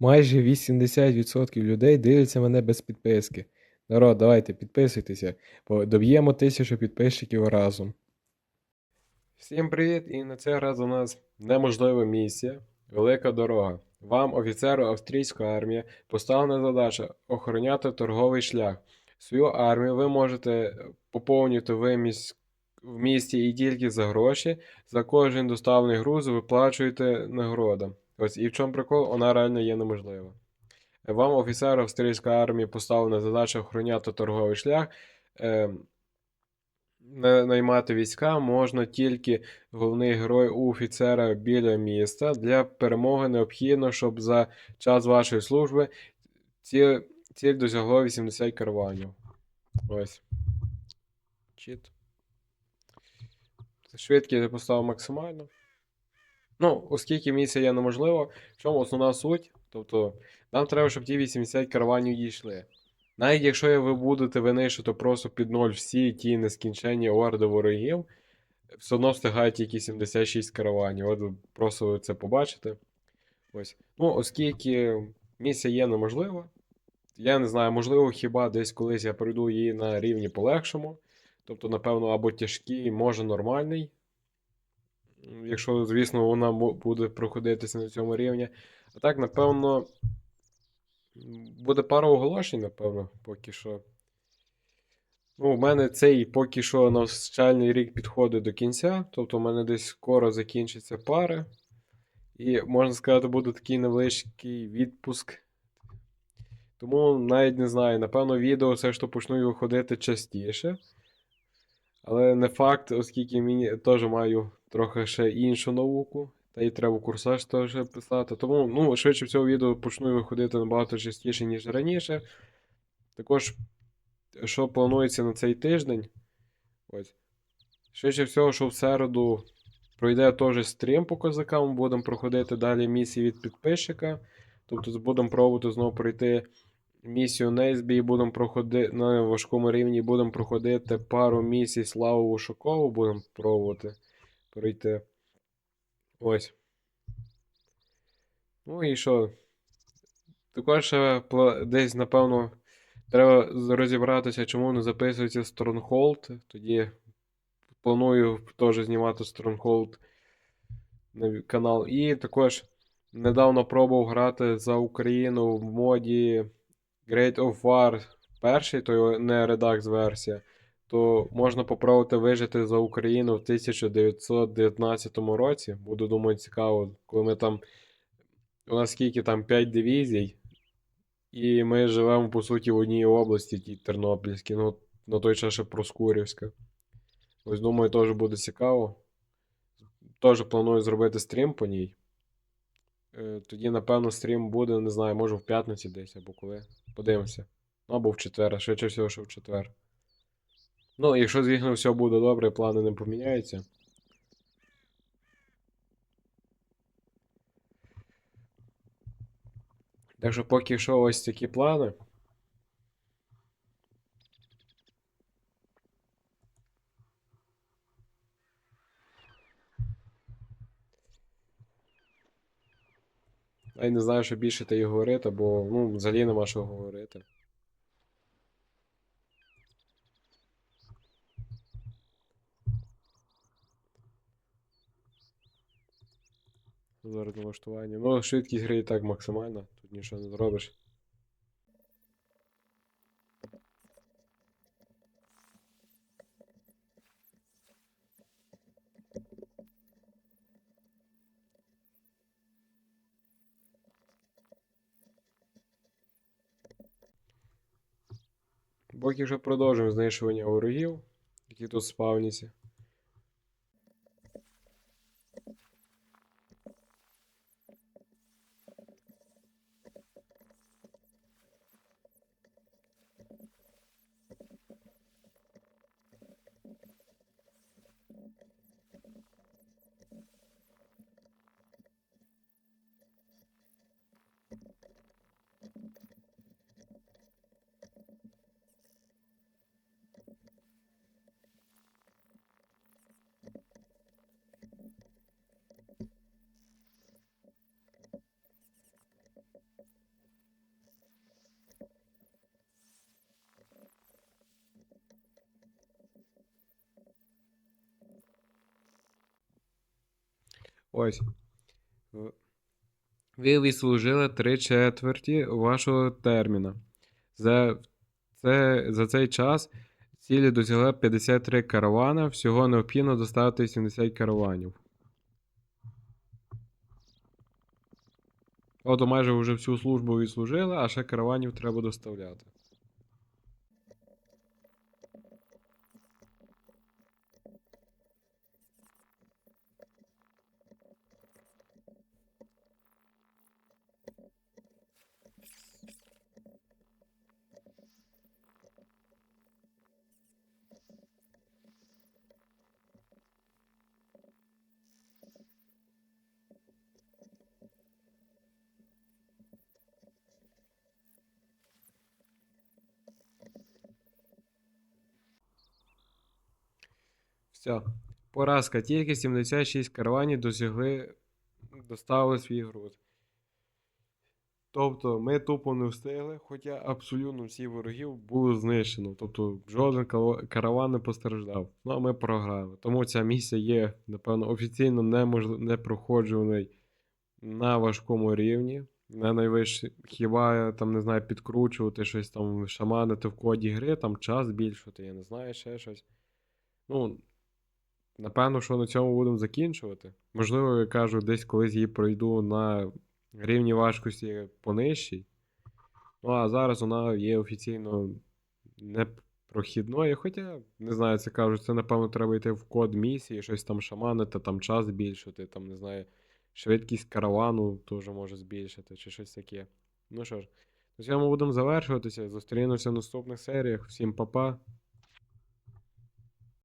Майже 80% людей дивляться мене без підписки. Народ, давайте підписуйтеся, бо доб'ємо тисячу підписчиків разом. Всім привіт! І на цей раз у нас неможлива місія, велика дорога. Вам, офіцеру австрійської армії, поставлена задача охороняти торговий шлях. Свою армію ви можете поповнювати в, місті і тільки за гроші. За кожен доставлений груз виплачуєте нагорода. Ось і в чому прикол, вона реально є неможлива. Вам, офіцеру австрійської армії, поставлена задача охороняти торговий шлях. Е, наймати війська можна тільки головний герой у офіцера біля міста. Для перемоги необхідно, щоб за час вашої служби ціль, ціль досягло 80 караванів. Ось. Чіт. Швидкість я поставив максимально. Ну, оскільки місія є неможлива, в чому основна суть? Тобто, нам треба, щоб ті 80 караванів дійшли. Навіть якщо ви будете винищити просто під ноль всі ті нескінченні орди ворогів, все одно встигають тільки 76 караванів. От просто ви це побачите. Ось. Ну, оскільки місія є неможлива, я не знаю, можливо, хіба десь колись я пройду її на рівні полегшому. Тобто, напевно, або тяжкий, може нормальний. Якщо, звісно, вона буде проходитися на цьому рівні. А так, напевно, буде пара оголошень, напевно, поки що. Ну, у мене цей поки що навчальний рік підходить до кінця. Тобто, у мене десь скоро закінчаться пари. І, можна сказати, буде такий невеличкий відпуск. Тому навіть не знаю, напевно, відео все ж то почнуть виходити частіше. Але не факт, оскільки мені теж маю трохи ще іншу науку, та й треба курсаж теж писати. Тому, ну, швидше всього, відео почну виходити набагато частіше, ніж раніше. Також, що планується на цей тиждень. Ось. Швидше всього, що в середу пройде теж стрім по козакам, будемо проходити далі місії від підписчика. Тобто будемо пробувати знову пройти місію Нейсбі, будемо проходити на важкому рівні, будемо проходити пару місій Славу Вушакову, будемо пробувати пройти. Ось. Ну і що? Також десь, напевно, треба розібратися, чому не записується Stronghold. Тоді планую теж знімати Stronghold на канал. І також недавно пробував грати за Україну в моді Great of War перший, то не Redux версія. То можна попробувати вижити за Україну в 1919 році. Буду думаю, цікаво, коли ми там. У нас скільки там 5 дивізій, і ми живемо, по суті, в одній області, тій Тернопільській, ну, на той час ще Проскурівська. Ось думаю, теж буде цікаво. Теж планую зробити стрім по ній. Е, Тоді, напевно, стрім буде, не знаю, може в п'ятницю десь або коли. Подивимося. Ну, або в четвер, швидше всього, що в четвер. Ну, якщо, звісно, все буде добре, плани не поміняються. Так що поки що ось такі плани. Я не знаю, що більше та й говорити, бо ну, взагалі нема що говорити. Зараз налаштування. Ну, швидкість гри і так максимальна, тут нічого не зробиш. Поки що продовжуємо знищування ворогів, які тут спавняться. Ось. Ви відслужили три четверті вашого терміна. За, це, за цей час цілі досягли 53 каравана. Всього необхідно доставити 70 караванів. От майже вже всю службу відслужили, а ще караванів треба доставляти. Все. Поразка. Тільки 76 караванів досягли, доставили свій груз. Тобто ми тупо не встигли, хоча абсолютно всі ворогів було знищено. Тобто жоден караван не постраждав. Ну а ми програли. Тому ця місія є, напевно, офіційно неможли... непроходжуваний на важкому рівні. На найвищий, хіба там, не знаю, підкручувати щось там, шаманити в коді гри, там час збільшувати, я не знаю, ще щось. Ну, Напевно, що на цьому будемо закінчувати. Можливо, я кажу, десь колись її пройду на рівні важкості понижчій. Ну, а зараз вона є офіційно непрохідною. Хоча, не знаю, це кажуть, це, напевно, треба йти в код місії, щось там шаманити, там час збільшити, там, не знаю, швидкість каравану теж може збільшити, чи щось таке. Ну що ж, на цьому будемо завершуватися. Зустрінемося в наступних серіях. Всім па-па.